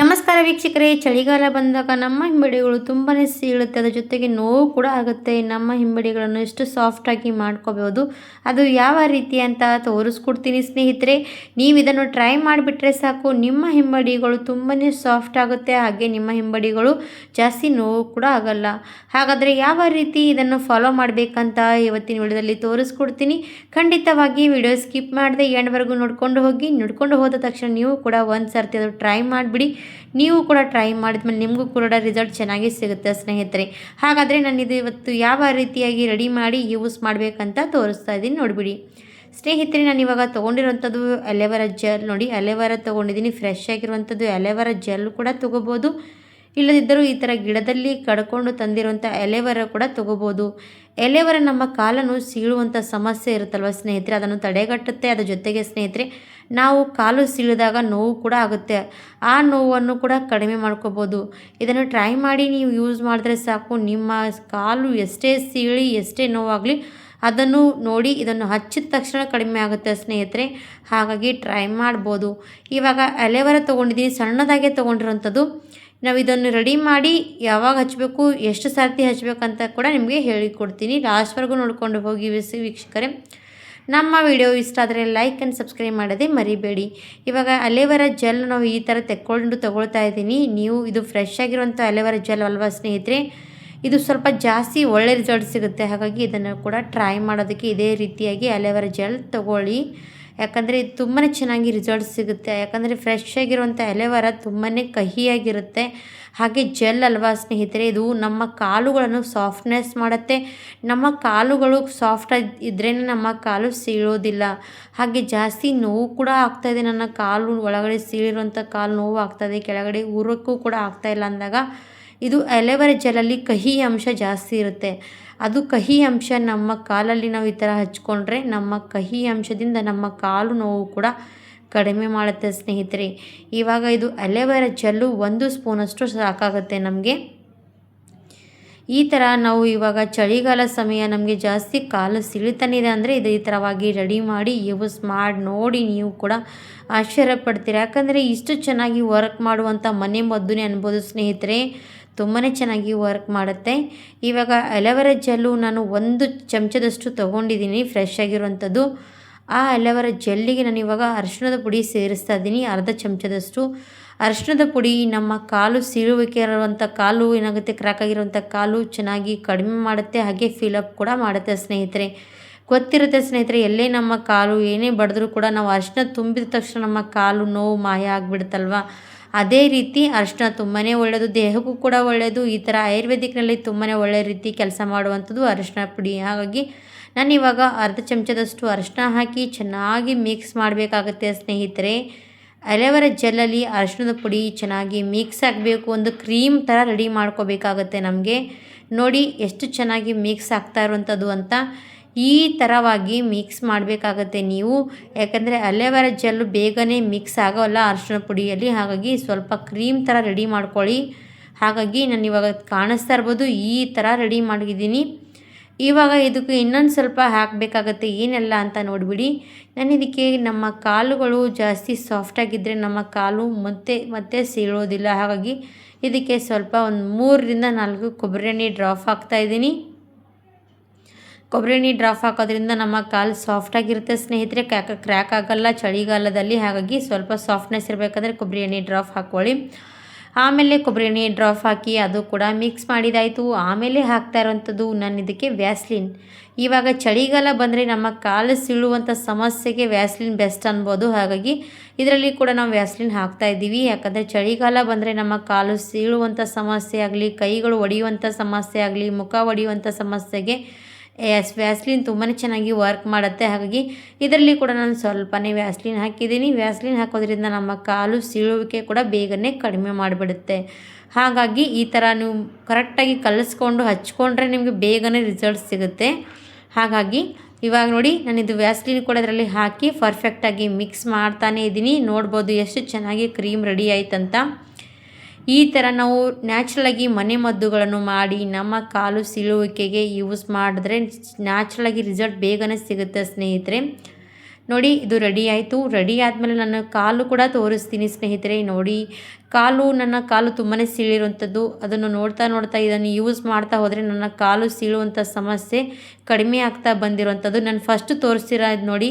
ನಮಸ್ಕಾರ ವೀಕ್ಷಕರೇ, ಚಳಿಗಾಲ ಬಂದಾಗ ನಮ್ಮ ಹಿಂಬಡಿಗಳು ತುಂಬಾ ಸೀಳುತ್ತೆ, ಅದರ ಜೊತೆಗೆ ನೋವು ಕೂಡ ಆಗುತ್ತೆ. ನಮ್ಮ ಹಿಂಬಡಿಗಳನ್ನು ಎಷ್ಟು ಸಾಫ್ಟಾಗಿ ಮಾಡ್ಕೋಬೋದು, ಅದು ಯಾವ ರೀತಿ ಅಂತ ತೋರಿಸ್ಕೊಡ್ತೀನಿ ಸ್ನೇಹಿತರೆ. ನೀವು ಇದನ್ನು ಟ್ರೈ ಮಾಡಿಬಿಟ್ರೆ ಸಾಕು, ನಿಮ್ಮ ಹಿಂಬಡಿಗಳು ತುಂಬಾ ಸಾಫ್ಟ್ ಆಗುತ್ತೆ, ಹಾಗೆ ನಿಮ್ಮ ಹಿಂಬಡಿಗಳು ಜಾಸ್ತಿ ನೋವು ಕೂಡ ಆಗಲ್ಲ. ಹಾಗಾದರೆ ಯಾವ ರೀತಿ ಇದನ್ನು ಫಾಲೋ ಮಾಡಬೇಕಂತ ಇವತ್ತಿನ ವಿಡಿಯೋದಲ್ಲಿ ತೋರಿಸ್ಕೊಡ್ತೀನಿ. ಖಂಡಿತವಾಗಿ ವಿಡಿಯೋ ಸ್ಕಿಪ್ ಮಾಡದೆ ಎಂಡ್ವರೆಗೂ ನೋಡ್ಕೊಂಡು ಹೋಗಿ, ನೋಡ್ಕೊಂಡು ಹೋದ ತಕ್ಷಣ ನೀವು ಕೂಡ ಒಂದು ಸರ್ತಿ ಅದು ಟ್ರೈ ಮಾಡಿಬಿಡಿ. ನೀವು ಕೂಡ ಟ್ರೈ ಮಾಡಿದ್ಮೇಲೆ ನಿಮಗೂ ಕೂಡ ರಿಸಲ್ಟ್ ಚೆನ್ನಾಗಿ ಸಿಗುತ್ತೆ ಸ್ನೇಹಿತರೆ. ಹಾಗಾದರೆ ನಾನು ಇದು ಇವತ್ತು ಯಾವ ರೀತಿಯಾಗಿ ರೆಡಿ ಮಾಡಿ ಯೂಸ್ ಮಾಡಬೇಕಂತ ತೋರಿಸ್ತಾ ಇದ್ದೀನಿ, ನೋಡಿಬಿಡಿ. ಸ್ನೇಹಿತರೆ, ನಾನು ಇವಾಗ ತೊಗೊಂಡಿರೋಂಥದ್ದು ಅಲೆವರ ಜೆಲ್ ನೋಡಿ. ಅಲೆವರ ತೊಗೊಂಡಿದ್ದೀನಿ ಫ್ರೆಶ್ ಆಗಿರುವಂಥದ್ದು ಅಲೆವರ ಜೆಲ್ ಕೂಡ ತೊಗೋಬೋದು. ಇಲ್ಲದಿದ್ದರೂ ಈ ಥರ ಗಿಡದಲ್ಲಿ ಕಡ್ಕೊಂಡು ತಂದಿರುವಂಥ ಎಲೆವರ ಕೂಡ ತಗೋಬೋದು. ಎಲೆವರ ನಮ್ಮ ಕಾಲನ್ನು ಸೀಳುವಂಥ ಸಮಸ್ಯೆ ಇರುತ್ತಲ್ವ ಸ್ನೇಹಿತರೆ? ಅದನ್ನು ತಡೆಗಟ್ಟುತ್ತೆ, ಅದರ ಜೊತೆಗೆ ಸ್ನೇಹಿತರೆ, ನಾವು ಕಾಲು ಸೀಳಿದಾಗ ನೋವು ಕೂಡ ಆಗುತ್ತೆ. ಆ ನೋವನ್ನು ಕೂಡ ಕಡಿಮೆ ಮಾಡ್ಕೋಬೋದು. ಇದನ್ನು ಟ್ರೈ ಮಾಡಿ, ನೀವು ಯೂಸ್ ಮಾಡಿದ್ರೆ ಸಾಕು. ನಿಮ್ಮ ಕಾಲು ಎಷ್ಟೇ ಸೀಳಿ, ಎಷ್ಟೇ ನೋವಾಗಲಿ ಅದನ್ನು ನೋಡಿ, ಇದನ್ನು ಹಚ್ಚಿದ ತಕ್ಷಣ ಕಡಿಮೆ ಆಗುತ್ತೆ ಸ್ನೇಹಿತರೆ. ಹಾಗಾಗಿ ಟ್ರೈ ಮಾಡ್ಬೋದು. ಇವಾಗ ಎಲೆವರ ತೊಗೊಂಡಿದ್ದೀನಿ ಸಣ್ಣದಾಗೆ ತೊಗೊಂಡಿರೋಂಥದ್ದು ನಾವು ಇದನ್ನು ರೆಡಿ ಮಾಡಿ ಯಾವಾಗ ಹಚ್ಚಬೇಕು ಎಷ್ಟು ಸರ್ತಿ ಹಚ್ಚಬೇಕಂತ ಕೂಡ ನಿಮಗೆ ಹೇಳಿಕೊಡ್ತೀನಿ. ಲಾಸ್ಟ್ವರೆಗೂ ನೋಡಿಕೊಂಡು ಹೋಗಿ ವೀಕ್ಷಕರೇ, ನಮ್ಮ ವಿಡಿಯೋ ಇಷ್ಟ ಆದರೆ ಲೈಕ್ ಆ್ಯಂಡ್ ಸಬ್ಸ್ಕ್ರೈಬ್ ಮಾಡೋದೇ ಮರಿಬೇಡಿ. ಇವಾಗ ಅಲೆವರ ಜೆಲ್ ನಾವು ಈ ಥರ ತೆಕ್ಕೊಂಡು ತೊಗೊಳ್ತಾ ಇದ್ದೀನಿ. ನೀವು ಇದು ಫ್ರೆಶ್ ಆಗಿರುವಂಥ ಅಲೆವರ ಜೆಲ್ ಅಲ್ವಾ ಸ್ನೇಹಿತರೆ, ಇದು ಸ್ವಲ್ಪ ಜಾಸ್ತಿ ಒಳ್ಳೆ ರಿಸಲ್ಟ್ ಸಿಗುತ್ತೆ. ಹಾಗಾಗಿ ಇದನ್ನು ಕೂಡ ಟ್ರೈ ಮಾಡೋದಕ್ಕೆ ಇದೇ ರೀತಿಯಾಗಿ ಅಲೆವರ ಜೆಲ್ ತೊಗೊಳ್ಳಿ. ಯಾಕಂದರೆ ಇದು ತುಂಬಾ ಚೆನ್ನಾಗಿ ರಿಸಲ್ಟ್ ಸಿಗುತ್ತೆ. ಯಾಕಂದರೆ ಫ್ರೆಶ್ ಆಗಿರುವಂಥ ಎಲೆವರ ತುಂಬಾ ಕಹಿಯಾಗಿರುತ್ತೆ. ಹಾಗೆ ಜೆಲ್ ಅಲ್ವಾ ಸ್ನೇಹಿತರೆ, ಇದು ನಮ್ಮ ಕಾಲುಗಳನ್ನು ಸಾಫ್ಟ್ನೆಸ್ ಮಾಡುತ್ತೆ. ನಮ್ಮ ಕಾಲುಗಳು ಸಾಫ್ಟ್ ಇದ್ರೇ ನಮ್ಮ ಕಾಲು ಸೀಳೋದಿಲ್ಲ. ಹಾಗೆ ಜಾಸ್ತಿ ನೋವು ಕೂಡ ಆಗ್ತಾಯಿದೆ ನನ್ನ ಕಾಲು ಒಳಗಡೆ ಸೀಳಿರುವಂಥ ಕಾಲು ನೋವು ಆಗ್ತಾಯಿದೆ ಕೆಳಗಡೆ ಊರಕ್ಕೂ ಕೂಡ ಆಗ್ತಾಯಿಲ್ಲ ಅಂದಾಗ ಇದು ಎಲೆವರ ಜೆಲಲ್ಲಿ ಕಹಿ ಅಂಶ ಜಾಸ್ತಿ ಇರುತ್ತೆ. ಅದು ಕಹಿ ಅಂಶ. ನಮ್ಮ ಕಾಲಲ್ಲಿ ನಾವು ಈ ಥರ ಹಚ್ಕೊಂಡ್ರೆ ನಮ್ಮ ಕಹಿ ಅಂಶದಿಂದ ನಮ್ಮ ಕಾಲು ನೋವು ಕೂಡ ಕಡಿಮೆ ಮಾಡುತ್ತೆ ಸ್ನೇಹಿತರೆ. ಇವಾಗ ಇದು ಅಲೆವರ ಜೆಲ್ಲು ಒಂದು ಸ್ಪೂನಷ್ಟು ಸಾಕಾಗುತ್ತೆ ನಮಗೆ. ಈ ಥರ ನಾವು ಇವಾಗ ಚಳಿಗಾಲ ಸಮಯ ನಮಗೆ ಜಾಸ್ತಿ ಕಾಲು ಸಿಳಿತಾನಿದೆ ಅಂದರೆ ಇದು ಈ ಥರವಾಗಿ ರೆಡಿ ಮಾಡಿ ಯೂಸ್ ಮಾಡಿ ನೋಡಿ ನೀವು ಕೂಡ ಆಶ್ಚರ್ಯ ಪಡ್ತೀರಾ ಯಾಕಂದರೆ ಇಷ್ಟು ಚೆನ್ನಾಗಿ ವರ್ಕ್ ಮಾಡುವಂಥ ಮನೆ ಮದ್ದುನೇ ಅನ್ಬೋದು ಸ್ನೇಹಿತರೆ. ತುಂಬಾ ಚೆನ್ನಾಗಿ ವರ್ಕ್ ಮಾಡುತ್ತೆ. ಇವಾಗ ಅಲೆವರ ಜೆಲ್ಲು ನಾನು ಒಂದು ಚಮಚದಷ್ಟು ತೊಗೊಂಡಿದ್ದೀನಿ ಫ್ರೆಶ್ ಆಗಿರುವಂಥದ್ದು ಆ ಅಲೆವರ ಜೆಲ್ಲಿಗೆ ನಾನು ಇವಾಗ ಅರಿಶಿಣದ ಪುಡಿ ಸೇರಿಸ್ತಾ ಇದ್ದೀನಿ, ಅರ್ಧ ಚಮಚದಷ್ಟು. ಅರಿಶಿಣದ ಪುಡಿ ನಮ್ಮ ಕಾಲು ಸೀಳುವಿಕೆ ಇರುವಂಥ ಕಾಲು ಏನಾಗುತ್ತೆ ಕ್ರ್ಯಾಕ್ ಆಗಿರುವಂಥ ಕಾಲು ಚೆನ್ನಾಗಿ ಕಡಿಮೆ ಮಾಡುತ್ತೆ, ಹಾಗೆ ಫಿಲಪ್ ಕೂಡ ಮಾಡುತ್ತೆ ಸ್ನೇಹಿತರೆ. ಗೊತ್ತಿರುತ್ತೆ ಸ್ನೇಹಿತರೆ, ಎಲ್ಲೇ ನಮ್ಮ ಕಾಲು ಏನೇ ಬಡಿದ್ರೂ ಕೂಡ ನಾವು ಅರಿಶಿನ ತುಂಬಿದ ತಕ್ಷಣ ನಮ್ಮ ಕಾಲು ನೋವು ಮಾಯ ಆಗಿಬಿಡುತ್ತಲ್ವ? ಅದೇ ರೀತಿ ಅರಿಶಿನ ತುಂಬಾ ಒಳ್ಳೆಯದು ದೇಹಕ್ಕೂ ಕೂಡ ಒಳ್ಳೆಯದು ಈ ಥರ ಆಯುರ್ವೇದಿಕ್ನಲ್ಲಿ ತುಂಬಾ ಒಳ್ಳೆಯ ರೀತಿ ಕೆಲಸ ಮಾಡುವಂಥದ್ದು ಅರಿಶಿನ ಪುಡಿ. ಹಾಗಾಗಿ ನಾನು ಇವಾಗ ಅರ್ಧ ಚಮಚದಷ್ಟು ಅರಿಶಿನ ಹಾಕಿ ಚೆನ್ನಾಗಿ ಮಿಕ್ಸ್ ಮಾಡಬೇಕಾಗತ್ತೆ ಸ್ನೇಹಿತರೆ. ಅಲೆವರ ಜೆಲ್ಲಲ್ಲಿ ಅರಿಶಿಣದ ಪುಡಿ ಚೆನ್ನಾಗಿ ಮಿಕ್ಸ್ ಆಗಬೇಕು, ಒಂದು ಕ್ರೀಮ್ ಥರ ರೆಡಿ ಮಾಡ್ಕೋಬೇಕಾಗತ್ತೆ ನಮಗೆ. ನೋಡಿ ಎಷ್ಟು ಚೆನ್ನಾಗಿ ಮಿಕ್ಸ್ ಆಗ್ತಾ ಇರುವಂಥದ್ದು ಅಂತ. ಈ ಥರವಾಗಿ ಮಿಕ್ಸ್ ಮಾಡಬೇಕಾಗತ್ತೆ ನೀವು. ಯಾಕಂದರೆ ಅಲೆವರ ಜೆಲ್ಲು ಬೇಗನೆ ಮಿಕ್ಸ್ ಆಗೋಲ್ಲ. ಅರಿಶಿನ ಪುಡಿಯಲ್ಲಿ. ಹಾಗಾಗಿ ಸ್ವಲ್ಪ ಕ್ರೀಮ್ ಥರ ರೆಡಿ ಮಾಡ್ಕೊಳ್ಳಿ. ಹಾಗಾಗಿ ನಾನು ಇವಾಗ ಕಾಣಿಸ್ತಾ ಇರ್ಬೋದು ಈ ಥರ ರೆಡಿ ಮಾಡಿದ್ದೀನಿ. ಇವಾಗ ಇದಕ್ಕೆ ಇನ್ನೊಂದು ಸ್ವಲ್ಪ ಹಾಕಬೇಕಾಗತ್ತೆ. ಏನೆಲ್ಲ ಅಂತ ನೋಡಿಬಿಡಿ. ನಾನು ಇದಕ್ಕೆ ನಮ್ಮ ಕಾಲುಗಳು ಜಾಸ್ತಿ ಸಾಫ್ಟಾಗಿದ್ದರೆ ನಮ್ಮ ಕಾಲು ಮತ್ತೆ ಮತ್ತೆ ಸೀಳೋದಿಲ್ಲ. ಹಾಗಾಗಿ ಇದಕ್ಕೆ ಸ್ವಲ್ಪ ಒಂದು ಮೂರರಿಂದ ನಾಲ್ಕು ಕೊಬ್ಬರಿ ಎಣ್ಣೆ ಡ್ರಾಪ್ ಹಾಕ್ತಾಯಿದ್ದೀನಿ ಕೊಬ್ಬರಿ ಎಣ್ಣೆ ಡ್ರಾಪ್ ಹಾಕೋದ್ರಿಂದ ನಮ್ಮ ಕಾಲು ಸಾಫ್ಟಾಗಿರುತ್ತೆ ಸ್ನೇಹಿತರೆ. ಕ್ಯಾಕ ಕ್ರ್ಯಾಕ್ ಆಗೋಲ್ಲ, ಚಳಿಗಾಲದಲ್ಲಿ ಹಾಗಾಗಿ ಸ್ವಲ್ಪ ಸಾಫ್ಟ್ನೆಸ್ ಇರಬೇಕಾದ್ರೆ ಕೊಬ್ಬರಿ ಎಣ್ಣೆ ಡ್ರಾಪ್ ಹಾಕ್ಕೊಳ್ಳಿ. ಆಮೇಲೆ ಕೊಬ್ಬರಿ ಎಣ್ಣೆ ಡ್ರಾಪ್ ಹಾಕಿ ಅದು ಕೂಡ ಮಿಕ್ಸ್ ಮಾಡಿದಾಯಿತು. ಆಮೇಲೆ ಹಾಕ್ತಾ ಇರೋವಂಥದ್ದು ನಾನು ಇದಕ್ಕೆ ವ್ಯಾಸ್ಲಿನ್ ಇವಾಗ ಚಳಿಗಾಲ ಬಂದರೆ ನಮ್ಮ ಕಾಲು ಸೀಳುವಂಥ ಸಮಸ್ಯೆಗೆ ವ್ಯಾಸ್ಲಿನ್ ಬೆಸ್ಟ್ ಅನ್ಬೋದು. ಹಾಗಾಗಿ ಇದರಲ್ಲಿ ಕೂಡ ನಾವು ವ್ಯಾಸ್ಲಿನ್ ಹಾಕ್ತಾ ಇದ್ದೀವಿ. ಯಾಕಂದರೆ ಚಳಿಗಾಲ ಬಂದರೆ ನಮ್ಮ ಕಾಲು ಸೀಳುವಂಥ ಸಮಸ್ಯೆ ಆಗಲಿ, ಕೈಗಳು ಒಡೆಯುವಂಥ ಸಮಸ್ಯೆ ಆಗಲಿ, ಮುಖ ಒಡೆಯುವಂಥ ಸಮಸ್ಯೆಗೆ ಎಸ್ ವ್ಯಾಸ್ಲಿನ್ ತುಂಬಾ ಚೆನ್ನಾಗಿ ವರ್ಕ್ ಮಾಡುತ್ತೆ. ಹಾಗಾಗಿ ಇದರಲ್ಲಿ ಕೂಡ ನಾನು ಸ್ವಲ್ಪನೇ ವ್ಯಾಸ್ಲಿನ್ ಹಾಕಿದ್ದೀನಿ. ವ್ಯಾಸ್ಲಿನ್ ಹಾಕೋದ್ರಿಂದ ನಮ್ಮ ಕಾಲು ಸೀಳುವಿಕೆ ಕೂಡ ಬೇಗನೆ ಕಡಿಮೆ ಮಾಡಿಬಿಡುತ್ತೆ. ಹಾಗಾಗಿ ಈ ಥರ ನೀವು ಕರೆಕ್ಟಾಗಿ ಕಲಿಸ್ಕೊಂಡು ಹಚ್ಕೊಂಡ್ರೆ ನಿಮಗೆ ಬೇಗನೆ ರಿಸಲ್ಟ್ ಸಿಗುತ್ತೆ. ಹಾಗಾಗಿ ಇವಾಗ ನೋಡಿ, ನಾನು ಇದು ವ್ಯಾಸ್ಲಿನ್ ಕೂಡ ಅದರಲ್ಲಿ ಹಾಕಿ ಪರ್ಫೆಕ್ಟಾಗಿ ಮಿಕ್ಸ್ ಮಾಡ್ತಾನೇ ಇದ್ದೀನಿ. ನೋಡ್ಬೋದು ಎಷ್ಟು ಚೆನ್ನಾಗಿ ಕ್ರೀಮ್ ರೆಡಿ ಆಯ್ತಂತ. ಈ ಥರ ನಾವು ನ್ಯಾಚುರಲಾಗಿ ಮನೆ ಮದ್ದುಗಳನ್ನು ಮಾಡಿ ನಮ್ಮ ಕಾಲು ಸೀಳುವಿಕೆಗೆ ಯೂಸ್ ಮಾಡಿದ್ರೆ ನ್ಯಾಚುರಲಾಗಿ ರಿಸಲ್ಟ್ ಬೇಗನೆ ಸಿಗುತ್ತೆ ಸ್ನೇಹಿತರೆ. ನೋಡಿ, ಇದು ರೆಡಿ ಆಯಿತು. ರೆಡಿ ಆದಮೇಲೆ ನನ್ನ ಕಾಲು ಕೂಡ ತೋರಿಸ್ತೀನಿ ಸ್ನೇಹಿತರೆ, ನೋಡಿ. ಕಾಲು, ನನ್ನ ಕಾಲು ತುಂಬಾ ಸೀಳಿರುವಂಥದ್ದು. ಅದನ್ನು ನೋಡ್ತಾ ನೋಡ್ತಾ ಇದನ್ನು ಯೂಸ್ ಮಾಡ್ತಾ ಹೋದರೆ ನನ್ನ ಕಾಲು ಸೀಳುವಂಥ ಸಮಸ್ಯೆ ಕಡಿಮೆ ಆಗ್ತಾ ಬಂದಿರುವಂಥದ್ದು. ನಾನು ಫಸ್ಟ್ ತೋರಿಸಿರೋದು ನೋಡಿ,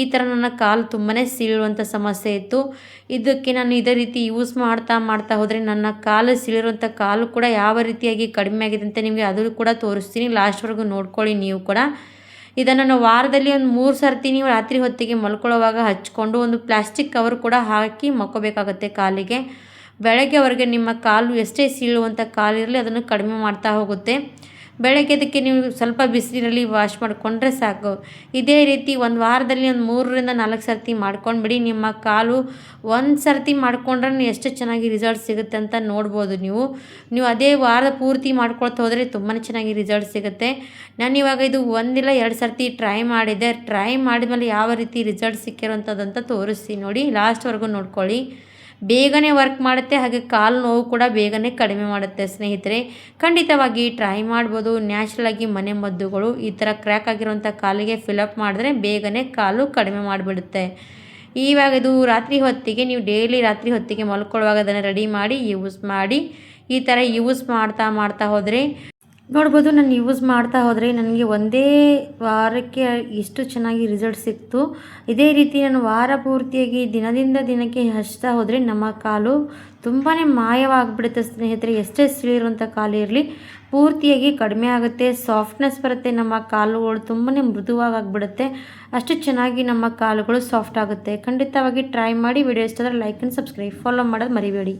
ಈ ಥರ ನನ್ನ ಕಾಲು ತುಂಬಾ ಸೀಳುವಂಥ ಸಮಸ್ಯೆ ಇತ್ತು. ಇದಕ್ಕೆ ನಾನು ಇದೇ ರೀತಿ ಯೂಸ್ ಮಾಡ್ತಾ ಮಾಡ್ತಾ ಹೋದರೆ ನನ್ನ ಕಾಲು ಸೀಳಿರುವಂಥ ಕಾಲು ಕೂಡ ಯಾವ ರೀತಿಯಾಗಿ ಕಡಿಮೆ ಆಗಿದೆ ಅಂತ ನಿಮಗೆ ಅದು ಕೂಡ ತೋರಿಸ್ತೀನಿ. ಲಾಸ್ಟ್ವರೆಗೂ ನೋಡ್ಕೊಳ್ಳಿ ನೀವು ಕೂಡ. ಇದನ್ನು ನಾವು ವಾರದಲ್ಲಿ ಒಂದು ಮೂರು ಸರ್ತಿ ನೀವು ರಾತ್ರಿ ಹೊತ್ತಿಗೆ ಮಲ್ಕೊಳ್ಳೋವಾಗ ಹಚ್ಕೊಂಡು ಒಂದು ಪ್ಲಾಸ್ಟಿಕ್ ಕವರ್ ಕೂಡ ಹಾಕಿ ಮಕ್ಕೋಬೇಕಾಗತ್ತೆ ಕಾಲಿಗೆ. ಬೆಳಗ್ಗೆವರೆಗೆ ನಿಮ್ಮ ಕಾಲು ಎಷ್ಟೇ ಸೀಳುವಂಥ ಕಾಲಿರಲಿ ಅದನ್ನು ಕಡಿಮೆ ಮಾಡ್ತಾ ಹೋಗುತ್ತೆ. ಬೆಳಗ್ಗೆ ಅದಕ್ಕೆ ನೀವು ಸ್ವಲ್ಪ ಬಿಸಿಲಿನಲ್ಲಿ ವಾಶ್ ಮಾಡಿಕೊಂಡ್ರೆ ಸಾಕು. ಇದೇ ರೀತಿ ಒಂದು ವಾರದಲ್ಲಿ ಒಂದು ಮೂರರಿಂದ ನಾಲ್ಕು ಸರ್ತಿ ಮಾಡ್ಕೊಂಡ್ಬಿಡಿ. ನಿಮ್ಮ ಕಾಲು ಒಂದು ಸರ್ತಿ ಮಾಡ್ಕೊಂಡ್ರೆ ಎಷ್ಟು ಚೆನ್ನಾಗಿ ರಿಸಲ್ಟ್ ಸಿಗುತ್ತೆ ಅಂತ ನೋಡ್ಬೋದು ನೀವು. ನೀವು ಅದೇ ವಾರದ ಪೂರ್ತಿ ಮಾಡ್ಕೊಳ್ತಾ ಹೋದರೆ ತುಂಬಾ ಚೆನ್ನಾಗಿ ರಿಸಲ್ಟ್ ಸಿಗುತ್ತೆ. ನಾನು ಇವಾಗ ಇದು ಒಂದಿಲ್ಲ ಎರಡು ಸರ್ತಿ ಟ್ರೈ ಮಾಡಿದೆ. ಟ್ರೈ ಮಾಡಿದ ಮೇಲೆ ಯಾವ ರೀತಿ ರಿಸಲ್ಟ್ ಸಿಕ್ಕಿರೋಂಥದ್ದಂತ ತೋರಿಸ್ತೀನಿ ನೋಡಿ. ಲಾಸ್ಟ್ವರೆಗೂ ನೋಡ್ಕೊಳ್ಳಿ. ಬೇಗನೆ ವರ್ಕ್ ಮಾಡುತ್ತೆ, ಹಾಗೆ ಕಾಲು ನೋವು ಕೂಡ ಬೇಗನೆ ಕಡಿಮೆ ಮಾಡುತ್ತೆ ಸ್ನೇಹಿತರೆ. ಖಂಡಿತವಾಗಿ ಟ್ರೈ ಮಾಡ್ಬೋದು. ನ್ಯಾಚುರಲಾಗಿ ಮನೆ ಮದ್ದುಗಳು ಈ ಥರ ಕ್ರ್ಯಾಕ್ ಆಗಿರುವಂಥ ಕಾಲಿಗೆ ಫಿಲಪ್ ಮಾಡಿದ್ರೆ ಬೇಗನೆ ಕಾಲು ಕಡಿಮೆ ಮಾಡಿಬಿಡುತ್ತೆ. ಇವಾಗ ಇದು ರಾತ್ರಿ ಹೊತ್ತಿಗೆ, ನೀವು ಡೈಲಿ ರಾತ್ರಿ ಹೊತ್ತಿಗೆ ಮಲ್ಕೊಳ್ಳುವಾಗ ಅದನ್ನು ರೆಡಿ ಮಾಡಿ ಯೂಸ್ ಮಾಡಿ, ಈ ಥರ ಯೂಸ್ ಮಾಡ್ತಾ ಮಾಡ್ತಾ ಹೋದರೆ ನೋಡ್ಬೋದು, ನಾನು ಯೂಸ್ ಮಾಡ್ತಾ ಹೋದರೆ ನನಗೆ ಒಂದೇ ವಾರಕ್ಕೆ ಎಷ್ಟು ಚೆನ್ನಾಗಿ ರಿಸಲ್ಟ್ ಸಿಕ್ತು. ಇದೇ ರೀತಿ ನಾನು ವಾರ ಪೂರ್ತಿಯಾಗಿ ದಿನದಿಂದ ದಿನಕ್ಕೆ ಹಚ್ತಾ ಹೋದರೆ ನಮ್ಮ ಕಾಲು ತುಂಬಾ ಮಾಯವಾಗಿಬಿಡುತ್ತೆ ಸ್ನೇಹಿತರೆ. ಎಷ್ಟೇ ಸಿಳಿರುವಂಥ ಕಾಲು ಇರಲಿ, ಪೂರ್ತಿಯಾಗಿ ಕಡಿಮೆ ಆಗುತ್ತೆ. ಸಾಫ್ಟ್ನೆಸ್ ಬರುತ್ತೆ, ನಮ್ಮ ಕಾಲುಗಳು ತುಂಬಾ ಮೃದುವಾಗಿ ಆಗಿಬಿಡುತ್ತೆ ಅಷ್ಟು ಚೆನ್ನಾಗಿ ನಮ್ಮ ಕಾಲುಗಳು ಸಾಫ್ಟ್ ಆಗುತ್ತೆ. ಖಂಡಿತವಾಗಿ ಟ್ರೈ ಮಾಡಿ. ವಿಡಿಯೋ ಇಷ್ಟ ಲೈಕ್ ಆ್ಯಂಡ್ ಸಬ್ಸ್ಕ್ರೈಬ್ ಫಾಲೋ ಮಾಡೋದು ಮರಿಬೇಡಿ.